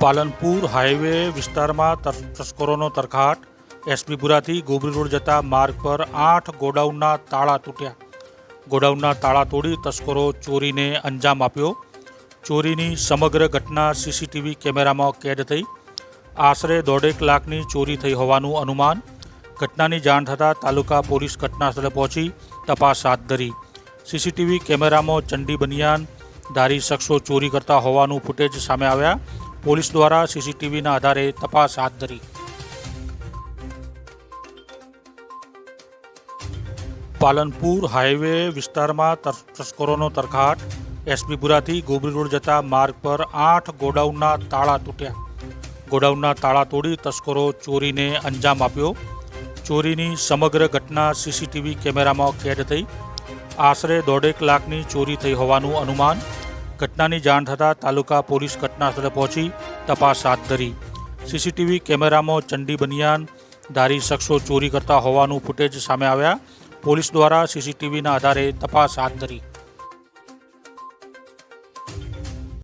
Palanpur highway વિસ્તારમાં તર- તસ્કરોનો તરખાટ. એસપીપુરાથી ગોબરી road જતા માર્ગ પર આઠ ગોડાઉનના તાળા તૂટ્યા. ગોડાઉનના તાળા તોડી તસ્કરો ચોરીને અંજામ આપ્યો. ચોરીની સમગ્ર ઘટના સીસીટીવી કેમેરામાં કેદ થઈ. આશરે દોઢેક લાખની ચોરી થઈ હોવાનું અનુમાન. ઘટનાની જાણ થતાં તાલુકા પોલીસ ઘટના સ્થળે પહોંચી તપાસ હાથ ધરી. સીસીટીવી કેમેરામાં ચંડી બનિયાન, ધારી શખ્સો ચોરી કરતા હોવાનું ફૂટેજ સામે આવ્યા. પોલીસ દ્વારા સીસીટીવીના આધારે તપાસ હાથ ધરી. પાલનપુર હાઈવે વિસ્તારમાં તર- તસ્કરોનો તરખાટ એસપીપુરાથી ગોબરી રોડ જતા માર્ગ પર આઠ ગોડાઉનના તાળા તૂટ્યા. ગોડાઉનના તાળા તોડી તસ્કરો ચોરીને અંજામ આપ્યો. ચોરીની સમગ્ર ઘટના સીસીટીવી કેમેરામાં કેદ થઈ. આશરે દોઢેક લાખની ચોરી થઈ હોવાનું અનુમાન ઘટનાની જાણ થતાં તાલુકા પોલીસ ઘટના સ્થળે પહોંચી તપાસ હાથ ધરી. સીસીટીવી કેમેરામાં ચંડી બનિયાન, ધારી શખ્સો ચોરી કરતા હોવાનું ફૂટેજ સામે આવ્યા. પોલીસ દ્વારા સીસીટીવીના આધારે તપાસ હાથ ધરી.